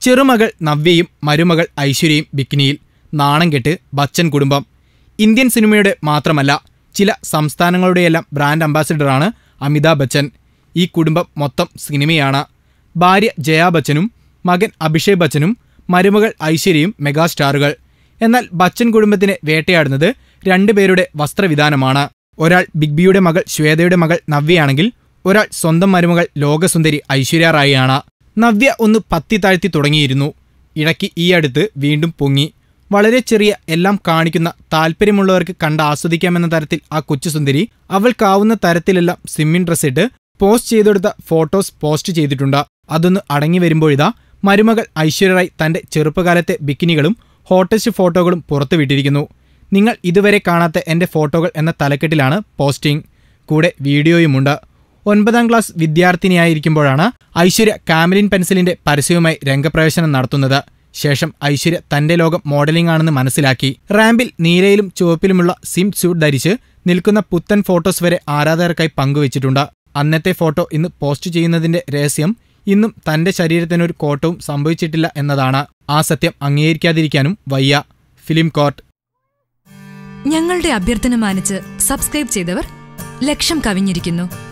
ചെറുമകൾ നവ്യയും മരുമകൾ ഐശ്വര്യയും ബിക്കിനിയിൽ നാണം കെട്ട് ബച്ചൻ കുടുംബം. ഇന്ത്യൻ സിനിമയുടെ മാത്രമല്ല ചില സംസ്ഥാനങ്ങളുടെയെല്ലാം ബ്രാൻഡ് അംബാസിഡറാണ് അമിതാഭ് ബച്ചൻ. ഈ കുടുംബം മൊത്തം സിനിമയാണ്. ഭാര്യ ജയാ ബച്ചനും മകൻ അഭിഷേക് ബച്ചനും മരുമകൾ ഐശ്വര്യയും മെഗാസ്റ്റാറുകൾ. എന്നാൽ ബച്ചൻ കുടുംബത്തിനെ വേട്ടയാടുന്നത് രണ്ടുപേരുടെ വസ്ത്രവിധാനമാണ്. ഒരാൾ ബിഗ് ബിയുടെ മകൾ ശ്വേതയുടെ മകൾ നവ്യയാണെങ്കിൽ ഒരാൾ സ്വന്തം മരുമകൾ ലോകസുന്ദരി ഐശ്വര്യ റായിയാണ്. നവ്യ ഒന്ന് പത്തി താഴ്ത്തി തുടങ്ങിയിരുന്നു. ഇടയ്ക്ക് ഈ അടുത്ത് വീണ്ടും പൊങ്ങി. വളരെ ചെറിയ എല്ലാം കാണിക്കുന്ന താല്പര്യമുള്ളവർക്ക് കണ്ട് ആസ്വദിക്കാമെന്ന തരത്തിൽ ആ കൊച്ചുസുന്ദരി അവൾക്കാവുന്ന തരത്തിലെല്ലാം സിമ്മിൻ ഡ്രസ് ഇട്ട് പോസ്റ്റ് ചെയ്തെടുത്ത ഫോട്ടോസ് പോസ്റ്റ് ചെയ്തിട്ടുണ്ട്. അതൊന്ന് അടങ്ങി വരുമ്പോഴിതാ മരുമകൾ ഐശ്വര്യ തന്റെ ചെറുപ്പകാലത്തെ ബിക്കിനികളും ഹോട്ടസ്റ്റ് ഫോട്ടോകളും പുറത്തുവിട്ടിരിക്കുന്നു നിങ്ങൾ ഇതുവരെ കാണാത്ത എന്റെ ഫോട്ടോകൾ എന്ന തലക്കെട്ടിലാണ് പോസ്റ്റിംഗ്. കൂടെ വീഡിയോയുമുണ്ട്. ഒൻപതാം ക്ലാസ് വിദ്യാർത്ഥിനിയായിരിക്കുമ്പോഴാണ് ഐശ്വര്യ കാമലിൻ പെൻസിലിന്റെ പരസ്യവുമായി രംഗപ്രവേശനം നടത്തുന്നത്. ശേഷം ഐശ്വര്യ തന്റെ ലോകം മോഡലിംഗ് ആണെന്ന് മനസ്സിലാക്കി. റാമ്പിൽ നീലയിലും ചുവപ്പിലുമുള്ള സിം സ്യൂട്ട് ധരിച്ച് നിൽക്കുന്ന പുത്തൻ ഫോട്ടോസ് വരെ ആരാധകർക്കായി പങ്കുവച്ചിട്ടുണ്ട്. അന്നത്തെ ഫോട്ടോ ഇന്ന് പോസ്റ്റ് ചെയ്യുന്നതിന്റെ രഹസ്യം ഇന്നും തന്റെ ശരീരത്തിനൊരു കോട്ടവും സംഭവിച്ചിട്ടില്ല എന്നതാണ്. ആ സത്യം അംഗീകരിക്കാതിരിക്കാനും വയ്യ. Film court. ഞങ്ങളുടെ അഭ്യർത്ഥന മാനിച്ച് സബ്സ്ക്രൈബ് ചെയ്തവർ ലക്ഷം കവിഞ്ഞിരിക്കുന്നു.